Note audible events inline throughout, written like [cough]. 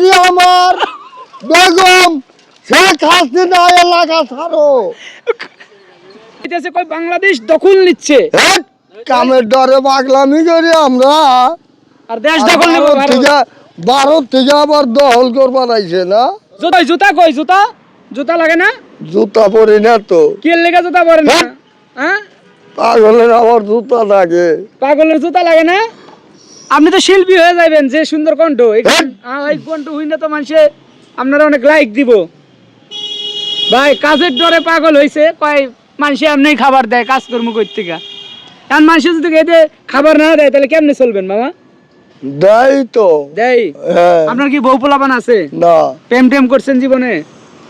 যদি আমার বেগম শেখ হাসিনা এলাকা ছাড়ো। কই বাংলাদেশ দখল নিচ্ছে। হেট, কামের ডরে পাগলামি করি আমরা। আর দেশ দখল নেব ভারত থেকে ভারত থেকে আবার দখল করবার আইছে না? জুতা জুতা কই জুতা? জুতা লাগে না? জুতা পরি না তো। কি লেগে জুতা পরে না? হ্যাঁ? পাগলের আবার জুতা লাগে। পাগলের জুতা লাগে না? আপনি তো শিল্পী হয়ে যাবেন যে সুন্দর কণ্ঠ। এই হ্যাঁ। এই কণ্ঠ হইলে তো মানুষে আপনারা অনেক লাইক দিব। ভাই কাজের ডরে পাগল হইছে কয় মানুষে এমনি খাবার দেয় কাজকর্ম করতে গা এখন মানুষে যদি এতে খাবার না দেয় তাহলে কেমনে চলবেন মামা? দেয় তো। দেয় হ্যাঁ। আপনার কি বউ পোলাপান আছে? না। প্রেম টেম করছেন জীবনে?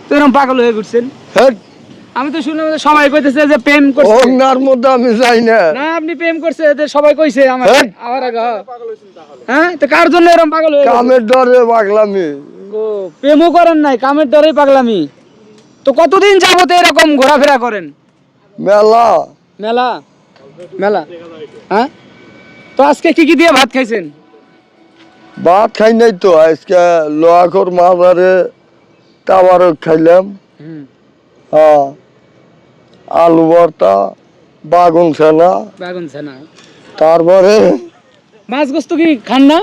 তো এরকম পাগল হয়ে ঘুরছেন? হেট, আমি তো শুনলাম সবাই কইতেছে যে প্রেম করছে। অন্যার মধ্যে আমি যাই না। না আপনি প্রেম করছে এদের সবাই কইছে আমার হ্যাঁ। আমার আগে। হ্যাঁ। হ্যাঁ তো কার জন্য এরকম পাগল হয়ে কামের ডরে পাগলামি। ও, প্রেমও করেন নাই কামের ডরেই পাগলামি। তো কতদিন যাবত এরকম ঘোরাফেরা করেন? মেলা। মেলা? মেলা? হ্যাঁ? তো আজকে কি কি দিয়ে ভাত খাইছেন? ভাত খাই নাই তো আজকে লোহাকর মাজারে টাবারক খাইলাম। হুম। হ্যাঁ। আলু ভর্তা বাগুন ছানা। বাগুন ছানা। তারপরে? মাছ গোস্ত কি খান না?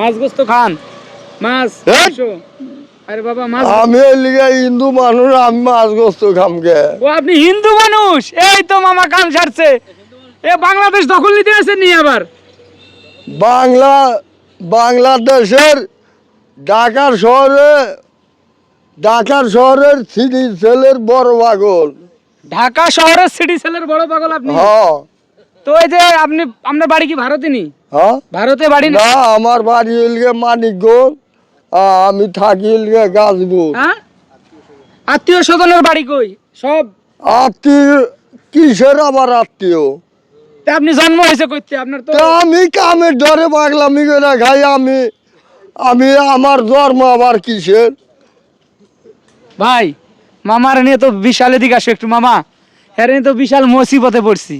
মাছ গোস্ত খান? মাছ। আরে বাবা মাছ আমি লিগে হিন্দু মানুষ আমি মাছ গোস্ত খামকে ও আপনি হিন্দু মানুষ? এই তো মামা কান ছাড়ছে এ বাংলাদেশ দখল নিতে আসেন নি আবার? বাংলা বাংলাদেশের ঢাকার শহরে ঢাকার শহরের সিটি সেলের বড় পাগল ঢাকা শহরের সিটি সেলের বড় পাগল আপনি? হ্যাঁ তো এই যে আপনি আপনার বাড়ি কি ভারতে নি হ্যাঁ ভারতে বাড়ি না? আমার বাড়ি হইলগে মানিকগঞ্জ আমি থাকি হইলগে গাছবুট হ্যাঁ? আত্মীয় স্বজনের বাড়ি কই? সব? আত্মীয় কিসের আবার আত্মীয়? তা আপনি জন্ম হয়েছে কইতে আপনার তো আমি কামের ধরে পাগলামি করে খাই আমি আমি আমার জন্ম আবার কিসের? ভাই মামার নিয়ে তো বিশাল এদিকে আসো একটু মামা। হ্যাঁ তো বিশাল মুসিবতে পড়ছি।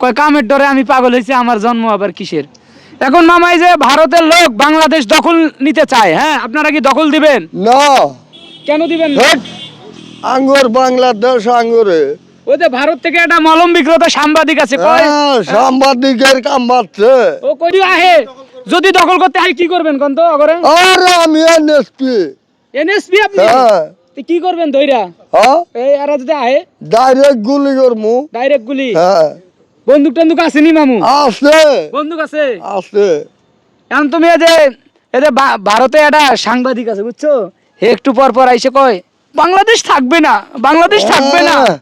কয় কামের ডরে আমি পাগল হয়েছি আমার জন্ম আবার কিসের? এখন মামা এই যে ভারতের লোক বাংলাদেশ দখল নিতে চায় হ্যাঁ? আপনারা কি দখল দিবেন? না। কেন দিবেন না? আঙ্গুর বাংলাদেশ আঙ্গুরে। ওই যে ভারত থেকে একটা মলম বিক্রেতা সাংবাদিক আছে কয়? হ্যাঁ, সাংবাদিকের কাম বাড়ছে। ও কই আহে যদি দখল করতে হয় কি করবেন কোন তো অগরে? আর আমি এনএসপি। এনএসপি আপনি? হ্যাঁ। কি করবেন দইরা? হ্যাঁ? এই আর যদি আহে? ডাইরেক্ট গুলি করমু। ডাইরেক্ট গুলি? হ্যাঁ। বন্দুক টন্দুক আছে নি মামু? আছে। বন্দুক আছে? আছে। এখন তুমি এই যে এই যে ভারতে একটা সাংবাদিক আছে বুঝছ? হে একটু পর পর আইসে কয় বাংলাদেশ থাকবে না বাংলাদেশ থাকবে না। হ্যাঁ,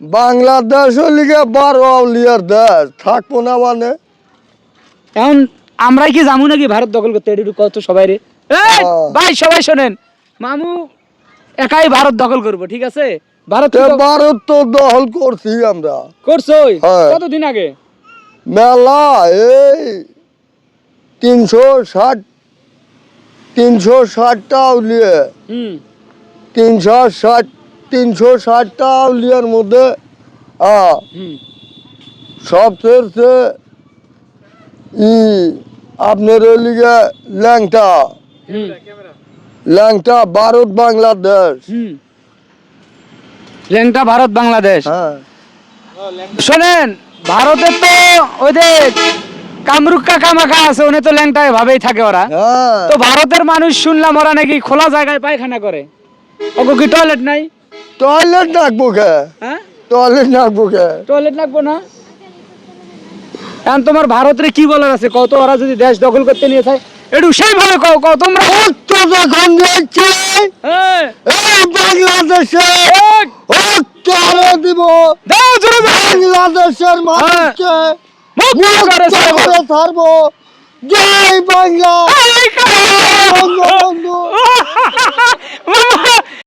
বাংলাদেশ লিগে বারো আউলিয়ার দেশ থাকব না মানে। এখন আমরাই কি যাব নাকি ভারত দখল করতে? একটু কত সবাই রে। ভাই সবাই শোনেন। মামু একাই ভারত দখল করব ঠিক আছে? ভারত ভারত তো দখল করছি আমরা। করছোই? হ্যাঁ। কতদিন আগে? মেলা এই তিনশো ষাট তিনশো ষাটটা আউলিয়া হুম। তিনশো ষাট তিনশো ষাটটা আউলিয়ার মধ্যে সবচেয়ে ই আপনার ওইলিগে ল্যাংটা। হুম। ল্যাংটা ভারত বাংলাদেশ। ল্যাংটা ভারত বাংলাদেশ। হ্যাঁ। শোনেন ভারতে তো ওই যে আছে উনি তো ল্যাংটায় ভাবেই থাকে ওরা। হ্যাঁ। তো ভারতের মানুষ শুনলাম ওরা নাকি খোলা জায়গায় পায়খানা করে। ওগো কি টয়লেট নাই? টয়লেট কে? হ্যাঁ? টয়লেট ডাকবো কে? টয়লেট লাগবো না? এখন তোমার ভারতের কি বলার আছে? কত ওরা যদি দেশ দখল করতে নিয়ে থাকে একটু সেইভাবে কও কও তোমরা। যখন যাচ্ছে হ্যাঁ, এই বাংলাদেশে উত্তরে দিব। বাংলাদেশের মানুষকে করে মুক্ত। করে ছাড়বো। জয় বাংলা। বঙ্গবন্ধু। [laughs]